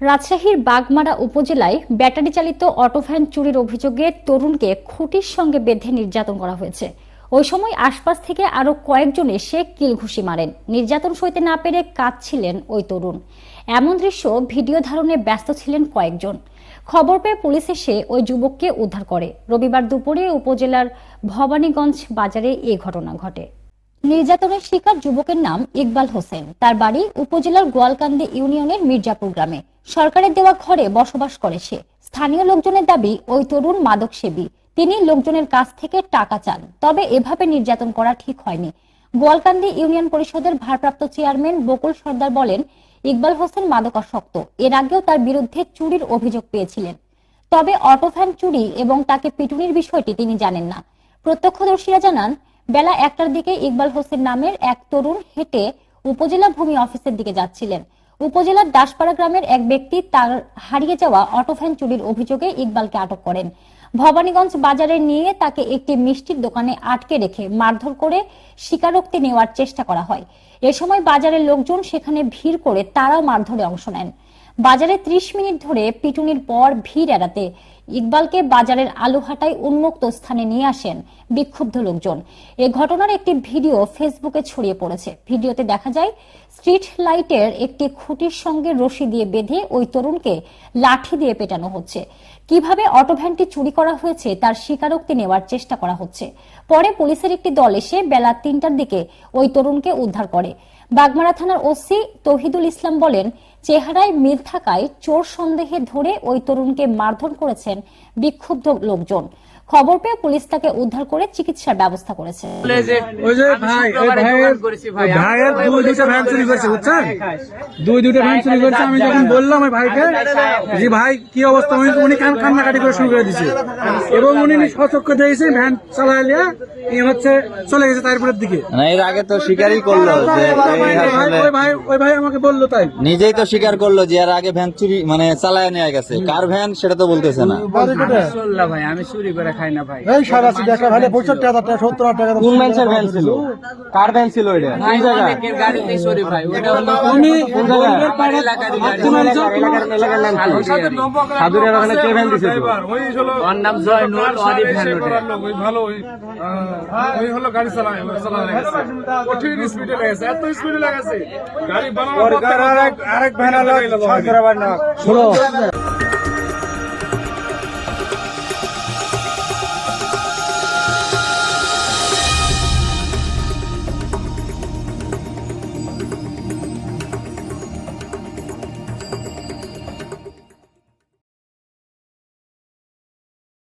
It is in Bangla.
রাজশাহীর বাগমারা উপজেলায় ব্যাটারি চালিত অটোভ্যান চুরির অভিযোগে তরুণকে খুঁটির সঙ্গে বেঁধে নির্যাতন করা হয়েছে। ওই সময় আশপাশ থেকে আরও কয়েকজন এসে কিল ঘুষি মারেন। নির্যাতন সইতে না পেরে কাঁদছিলেন ওই তরুণ। এমন দৃশ্য ভিডিও ধারণে ব্যস্ত ছিলেন কয়েকজন। খবর পেয়ে পুলিশ এসে ওই যুবককে উদ্ধার করে। রবিবার দুপুরে উপজেলার ভবানীগঞ্জ বাজারে এই ঘটনা ঘটে। নির্যাতনের শিকার যুবকের নাম ইকবাল হোসেন। তার বাড়ি উপজেলার গোয়ালকান্দি ইউনিয়নের মির্জাপুর গ্রামে। সরকারের দেওয়া ঘরে বসবাস করে সে। স্থানীয় লোকজনের দাবি, ওই তরুণ মাদক সেবী তিনি লোকজনের কাছ থেকে টাকা চান। তবে এভাবে নির্যাতন করা ঠিক হয়নি। গোয়ালকান্দি ইউনিয়ন পরিষদের ভারপ্রাপ্ত চেয়ারম্যান বকুল সর্দার বলেন, ইকবাল হোসেন মাদকাসক্ত এর আগেও তার বিরুদ্ধে চুরির অভিযোগ পেয়েছিলেন। তবে অটোভ্যান চুরি এবং তাকে পিটুনির বিষয়টি তিনি জানেন না। প্রত্যক্ষদর্শীরা জানান, বেলা একটার দিকে ইকবাল হোসেন নামের এক তরুণ হেঁটে উপজেলা ভূমি অফিসের দিকে যাচ্ছিলেন। উপজেলার দাসপাড়া গ্রামের এক ব্যক্তি তার হারিয়ে যাওয়া অটো ভ্যান চুরির অভিযোগে ইকবালকে আটক করেন। ভবানীগঞ্জ বাজারে নিয়ে তাকে একটি মিষ্টির দোকানে আটকে রেখে মারধর করে স্বীকারোক্তি নেওয়ার চেষ্টা করা হয়। এ সময় বাজারের লোকজন সেখানে ভিড় করে তারাও মারধরে অংশ নেন। বাজারে ত্রিশ মিনিট ধরে পিটুনির পর ভিড় এড়াতে ইকবালকে বাজারের আলুহাটায় উন্মুক্ত স্থানে নিয়ে আসেন বিক্ষুব্ধ লোকজন। এ ঘটনার একটি ভিডিও ফেসবুকে ছড়িয়ে পড়েছে। ভিডিওতে দেখা যায়, স্ট্রিট লাইটের একটি খুঁটির সঙ্গে রশি দিয়ে বেঁধে ওই তরুণকে লাঠি দিয়ে পেটানো হচ্ছে। কীভাবে অটোভ্যানটি চুরি করা হয়েছে তার স্বীকারোক্তি নেওয়ার চেষ্টা করা হচ্ছে। পরে পুলিশের একটি দল এসে বেলা তিনটার দিকে ওই তরুণকে উদ্ধার করে। বাগমারা থানার ওসি তহিদুল ইসলাম বলেন, চেহারায় মিল থাকায় চোর সন্দেহে ধরে ওই তরুণকে মারধর করেছেন বিক্ষুব্ধ লোকজন। খবর পেয়ে পুলিশ তাকে উদ্ধার করে চিকিৎসার ব্যবস্থা করেছে। ওই যে ভাই ভাইয়ের দুই দুইটা ভ্যান চুরি করেছে। বুঝছেন? দুই দুইটা ভ্যান চুরি করেছে আমি যখন বললাম ওই ভাইকে যে ভাই কি অবস্থা? উনি উনি কান কান্নাকাটি করে শুরু করে দিছে। এবং উনি সচক্ষ দিয়েছে ভ্যান চালায় নিয়ে এই হচ্ছে চলে গেছে তারপরের দিকে। না এর আগে তো স্বীকারই করল যে ওই ভাই- ওই ভাই আমাকে বলল তাই। নিজেই তো স্বীকার করল যে এর আগে ভ্যান চুরি মানে চালায় নেওয়া গেছে। কার ভ্যান সেটা তো বলতেছে না। ভাই আমি চুরি করে খাই না ভাই। এই সারা দেখা ভাই পঁয়ষট্টি হাজার টাকা সত্তর হাজার টাকা কোন ম্যানসের ভ্যান ছিল? কার ভ্যান ছিল এটা? ভাই অনেকের গাড়িতেই চুরি ভাই ওটা হলো উনি আমার এলাকারই গাড়ি সাধুরের ওখানে কে ভ্যান দিছে তো ওর নাম জয়নুল অরিফ ভ্যান ওঠে। ওই ভালো ওই ওই হলো গাড়ি চালায় চালায় লেগেছে কঠিন স্পিডে লেগেছে এত স্পিডে লেগেছে গাড়ি বানানোর পর আরেক ভ্যান হলো ছয় করে বার না। শোনো।